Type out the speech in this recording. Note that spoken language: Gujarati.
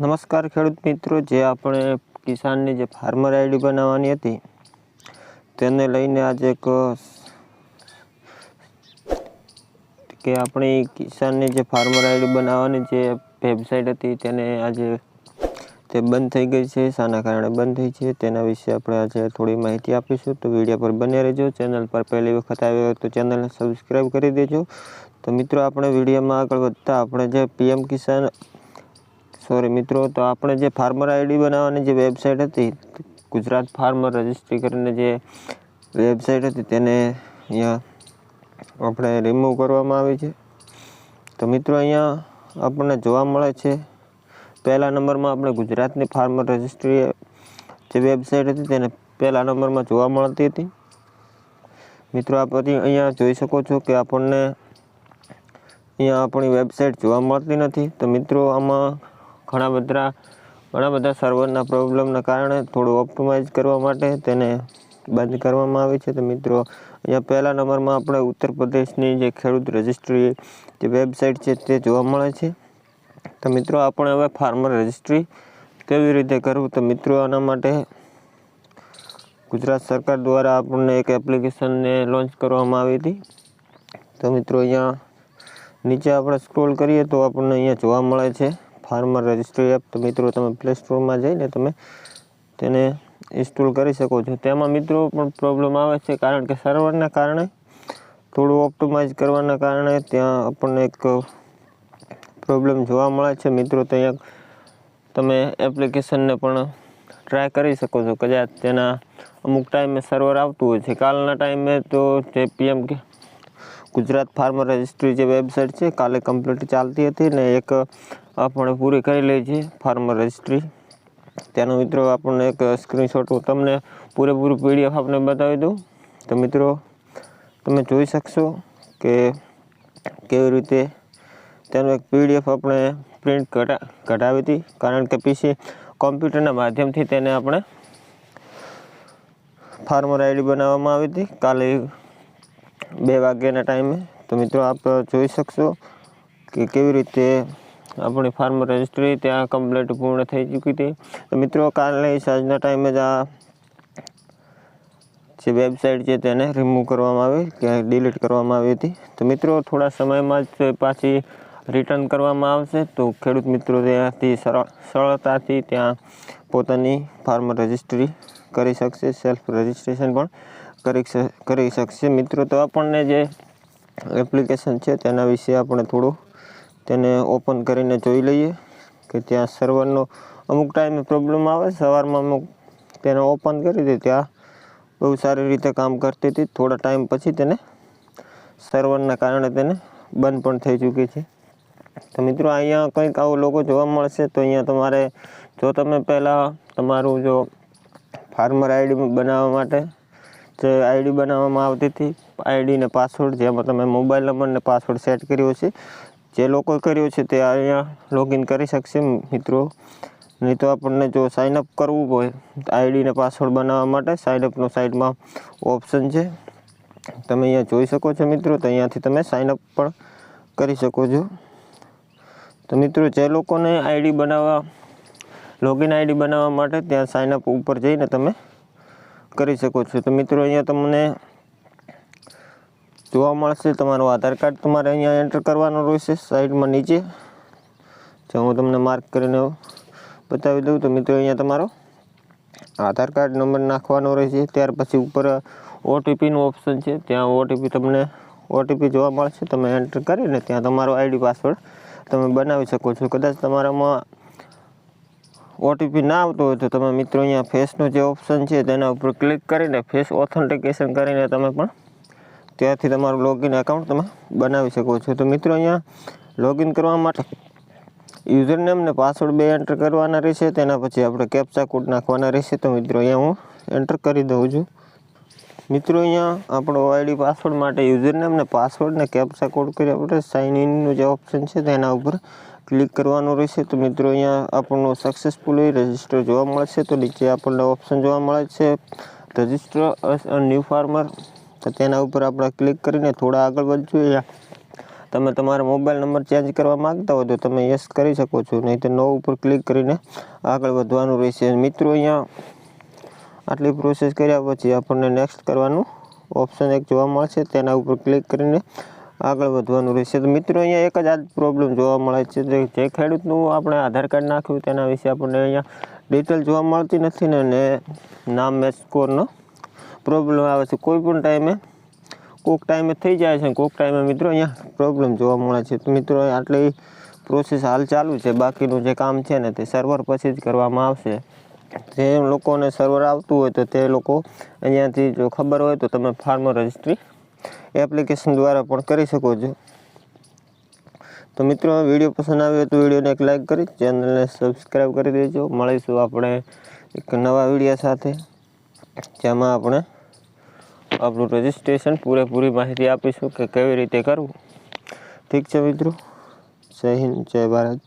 નમસ્કાર ખેડૂત મિત્રો, જે આપણે કિસાનની જે ફાર્મર આઈડી બનાવવાની હતી, તેને લઈને આજે એક કે આપણી કિસાનની જે ફાર્મર આઈડી બનાવવાની જે વેબસાઇટ હતી, તેને આજે તે બંધ થઈ ગઈ છે. શાના કારણે બંધ થઈ છે. તેના વિશે આપણે આજે થોડી માહિતી આપીશું. તો વીડિયો પર બને રહેજો. ચેનલ પર પહેલી વખત આવ્યો હોય તો ચેનલને સબસ્ક્રાઈબ કરી દેજો. તો મિત્રો, આપણે વિડીયોમાં આગળ વધતા આપણે જે પીએમ કિસાન સોરી મિત્રો, તો આપણે જે ફાર્મર આઈડી બનાવવાની જે વેબસાઇટ હતી, ગુજરાત ફાર્મર રજિસ્ટ્રી કરીને જે વેબસાઇટ હતી તેને અહીંયા આપણે રિમૂવ કરવામાં આવી છે. તો મિત્રો અહીંયા આપણને જોવા મળે છે, પહેલા નંબરમાં આપણે ગુજરાતની ફાર્મર રજિસ્ટ્રી જે વેબસાઇટ હતી તેને પહેલા નંબરમાં જોવા મળતી હતી. મિત્રો આપ અહીંયા જોઈ શકો છો કે આપણને અહીંયા આપણી વેબસાઇટ જોવા મળતી નથી. તો મિત્રો આમાં ઘણા બધા ઘણા બધા સર્વરના પ્રોબ્લેમના કારણે થોડું ઓપ્ટિમાઇઝ કરવા માટે તેને બંધ કરવામાં આવી છે. તો મિત્રો, અહીંયા પહેલા નંબરમાં આપણે ઉત્તર પ્રદેશની જે ખેડૂત રજિસ્ટ્રી જે વેબસાઇટ છે તે જોવા મળે છે. તો મિત્રો, આપણે હવે ફાર્મર રજિસ્ટ્રી કેવી રીતે કરવું? તો મિત્રો, આના માટે ગુજરાત સરકાર દ્વારા આપણને એક એપ્લિકેશનને લોન્ચ કરવામાં આવી હતી. તો મિત્રો, અહીંયા નીચે આપણે સ્ક્રોલ કરીએ તો આપણને અહીંયા જોવા મળે છે. Farmer registry app. તો મિત્રો, તમે પ્લે સ્ટોરમાં જઈને તમે તેને ઇન્સ્ટોલ કરી શકો છો. તેમાં મિત્રો પણ પ્રોબ્લેમ આવે છે, કારણ કે સર્વરના કારણે થોડું ઓપ્ટિમાઇઝ કરવાના કારણે ત્યાં આપણને એક પ્રોબ્લેમ જોવા મળે છે. મિત્રો, તો અહીંયા તમે એપ્લિકેશનને પણ ટ્રાય કરી શકો છો. કદાચ તેના અમુક ટાઈમે સર્વર આવતું હોય છે. કાલના ટાઈમે તો જે પીએમ કે ગુજરાત ફાર્મર રજિસ્ટ્રી જે વેબસાઇટ છે, કાલે કમ્પ્લીટ ચાલતી હતી ને એક આપણે પૂરી કરી લઈ છીએ ફાર્મર રજિસ્ટ્રી તેનો મિત્રો આપણને એક સ્ક્રીનશોટ હું તમને પૂરેપૂરું પીડીએફ આપણે બતાવી દઉં. તો મિત્રો, તમે જોઈ શકશો કે કેવી રીતે તેનું એક પીડીએફ આપણે પ્રિન્ટ કઢા, કઢાવી હતી. કારણ કે પીસી કોમ્પ્યુટરના માધ્યમથી તેને આપણે ફાર્મર આઈડી બનાવવામાં આવી હતી. કાલે બે વાગ્યાના ટાઈમે. તો મિત્રો, આપ જોઈ શકશો કે કેવી રીતે આપણી ફાર્મ રજિસ્ટ્રી ત્યાં કમ્પ્લીટ પૂર્ણ થઈ ચૂકી હતી. તો મિત્રો, કાલે સાંજના ટાઈમે જ આ જે વેબસાઇટ છે તેને રિમૂવ કરવામાં આવી, કે ડિલીટ કરવામાં આવી હતી. તો મિત્રો, થોડા સમયમાં જ પાછી રિટર્ન કરવામાં આવશે. તો ખેડૂત મિત્રો ત્યાંથી સરળ, સરળતાથી ત્યાં પોતાની ફાર્મ રજિસ્ટ્રી કરી શકશે સેલ્ફ રજિસ્ટ્રેશન પણ કરી કરી શકશે. મિત્રો, તો આપણને જે એપ્લિકેશન છે તેના વિશે આપણે થોડું તેને ઓપન કરીને જોઈ લઈએ કે ત્યાં સર્વરનો અમુક ટાઈમે પ્રોબ્લેમ આવે. સવારમાં અમુક તેને ઓપન કરી દે, ત્યાં બહુ સારી રીતે કામ કરતી હતી. થોડા ટાઈમ પછી તેને સર્વરના કારણે તેને બંધ પણ થઈ ચૂકી છે. તો મિત્રો, અહીંયા કંઈક આવું લોકો જોવા મળશે, તો અહીંયા તમારે જો તમે પહેલાં તમારું જો ફાર્મર આઈડી બનાવવા માટે જે આઈડી બનાવવામાં આવતી હતી આઈડી ને પાસવર્ડ જેમાં તમે મોબાઈલ નંબર ને પાસવર્ડ સેટ કર્યો છે જે લોકો કર્યો છે તે અહીંયા લોગિન કરી શકશે મિત્રો. નહીં તો આપણને જો સાઇનઅપ કરવું હોય આઈડીને પાસવર્ડ બનાવવા માટે સાઇનઅપનો સાઇડમાં ઓપ્શન છે. તમે અહીંયા જોઈ શકો છો મિત્રો, તો અહીંયાથી તમે સાઇનઅપ પણ કરી શકો છો. તો મિત્રો, જે લોકોને આઈડી બનાવવા લોગિન આઈડી બનાવવા માટે ત્યાં સાઇનઅપ ઉપર જઈને તમે કરી શકો છો. તો મિત્રો, અહીંયા તમને જોવા મળશે. તમારું આધાર કાર્ડ તમારે અહીંયા એન્ટર કરવાનું રહેશે સાઈડમાં નીચે. જો હું તમને માર્ક કરીને બતાવી દઉં તો મિત્રો અહીંયા તમારો આધાર કાર્ડ નંબર નાખવાનો રહેશે. ત્યાર પછી ઉપર ઓટીપીનું ઓપ્શન છે. ત્યાં ઓટીપી તમને ઓટીપી જોવા મળશે. તમે એન્ટર કરીને ત્યાં તમારો આઈડી પાસવર્ડ તમે બનાવી શકો છો. કદાચ તમારામાં ઓટીપી ના આવતો હોય તો તમે મિત્રો અહીંયા ફેસનું જે ઓપ્શન છે તેના ઉપર ક્લિક કરીને ફેસ ઓથેન્ટિકેશન કરીને તમે પણ ત્યાંથી તમારું લોગિન એકાઉન્ટ તમે બનાવી શકો છો. તો મિત્રો અહીંયા લોગિન કરવા માટે યુઝરનેમ ને પાસવર્ડ બે એન્ટર કરવાના રહેશે, તેના પછી આપણે કેપ્ચા કોડ નાખવાના રહેશે. તો મિત્રો અહીંયા હું એન્ટર કરી દઉં છું. મિત્રો અહીંયા આપણો આઈડી પાસવર્ડ માટે યુઝરનેમ ને પાસવર્ડ ને કેપ્ચા કોડ કરી આપણે સાઇન ઇનનું જે ઓપ્શન છે તેના ઉપર ક્લિક કરવાનું રહેશે. તો મિત્રો અહીંયા આપણો સક્સેસફુલી રજિસ્ટર જોવા મળશે. તો નીચે આપણને ઓપ્શન જોવા મળે છે. રજિસ્ટર અસ ન્યૂ ફાર્મર તો તેના ઉપર આપણે ક્લિક કરીને થોડા આગળ વધશું તમે તમારો મોબાઈલ નંબર ચેન્જ કરવા માગતા હો તો તમે યસ કરી શકો છો. નહીં તો નો ઉપર ક્લિક કરીને આગળ વધવાનું રહેશે. મિત્રો અહીંયા આટલી પ્રોસેસ કર્યા પછી આપણને નેક્સ્ટ કરવાનું ઓપ્શન એક જોવા મળશે. તેના ઉપર ક્લિક કરીને આગળ વધવાનું રહેશે. તો મિત્રો અહીંયા એક જ આ પ્રોબ્લેમ જોવા મળે છે. જે ખેડૂતનું આપણે આધાર કાર્ડ નાખ્યું તેના વિશે આપણને અહીંયા ડિટેલ જોવા મળતી નથી ને નામ મેચ સ્કોરનો પ્રોબ્લેમ આવે છે કોઈ પણ ટાઈમે કોઈક ટાઈમે થઈ જાય છે કોઈક ટાઈમે મિત્રો અહીંયા પ્રોબ્લેમ જોવા મળે છે. તો મિત્રો, આટલી પ્રોસેસ હાલ ચાલુ છે. બાકીનું જે કામ છે ને તે સર્વર પછી જ કરવામાં આવશે. જે લોકોને સર્વર આવતું હોય તો તે લોકો અહીંયાથી જો ખબર હોય તો તમે ફાર્મ રજિસ્ટ્રી એપ્લિકેશન દ્વારા પણ કરી શકો છો. તો મિત્રો, વીડિયો પસંદ આવ્યો તો વિડીયોને એક લાઈક કરી ચેનલને સબસ્ક્રાઈબ કરી દેજો. મળીશું આપણે એક નવા વીડિયો સાથે. જેમાં આપણે આપણું રજિસ્ટ્રેશન પૂરેપૂરી માહિતી આપીશું કે કેવી રીતે કરવું. ઠીક છે મિત્રો? જય હિન્દ, જય ભારત.